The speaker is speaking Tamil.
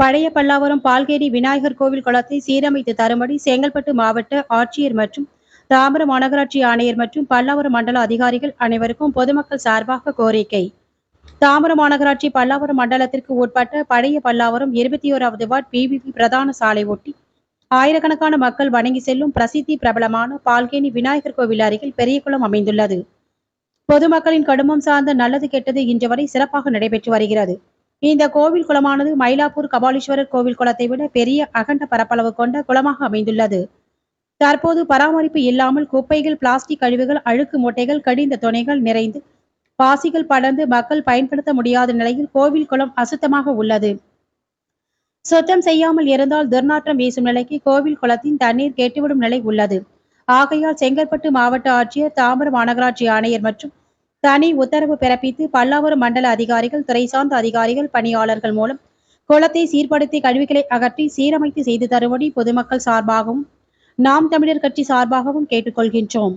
பழைய பல்லாவரம் பால்கேரி விநாயகர் கோவில் குளத்தை சீரமைத்து தரும்படி செங்கல்பட்டு மாவட்ட ஆட்சியர் மற்றும் தாம்பரம் மாநகராட்சி ஆணையர் மற்றும் பல்லாவரம் மண்டல அதிகாரிகள் அனைவருக்கும் பொதுமக்கள் சார்பாக கோரிக்கை. தாம்பரம் மாநகராட்சி பல்லாவரம் மண்டலத்திற்கு உட்பட்ட பழைய பல்லாவரம் இருபத்தி ஓராவது வார்டு பிபிபி பிரதான சாலை ஒட்டி ஆயிரக்கணக்கான மக்கள் வணங்கி செல்லும் பிரசித்தி பிரபலமான பால்கேணி விநாயகர் கோவில் அருகில் பெரியகுளம் அமைந்துள்ளது. பொதுமக்களின் கடுமம் சார்ந்த நல்லது கெட்டது இன்று வரை சிறப்பாக நடைபெற்று வருகிறது. இந்த கோவில் குளமானது மயிலாப்பூர் கபாலீஸ்வரர் கோவில் குளத்தை விட பெரிய அகண்ட பரப்பளவு கொண்ட குளமாக அமைந்துள்ளது. தற்போது பராமரிப்பு இல்லாமல் குப்பைகள் பிளாஸ்டிக் கழிவுகள் அழுக்கு மூட்டைகள் கடிந்த துணைகள் நிறைந்து பாசிகள் படர்ந்து மக்கள் பயன்படுத்த முடியாத நிலையில் கோவில் குளம் அசுத்தமாக உள்ளது. சுத்தம் செய்யாமல் இருந்தால் துர்நாற்றம் வீசும் நிலைக்கு கோவில் குளத்தின் தண்ணீர் கேட்டுவிடும் நிலை உள்ளது. ஆகையால் செங்கல்பட்டு மாவட்ட ஆட்சியர் தாம்பரம் மாநகராட்சி ஆணையர் மற்றும் தனி உத்தரவு பிறப்பித்து பல்லாவரம் மண்டல அதிகாரிகள் துறை சார்ந்த அதிகாரிகள் பணியாளர்கள் மூலம் குளத்தை சீர்படுத்தி கழிவுகளை அகற்றி சீரமைத்து செய்து தரும்படி பொதுமக்கள் சார்பாகவும் நாம் தமிழர் கட்சி சார்பாகவும் கேட்டுக்கொள்கின்றோம்.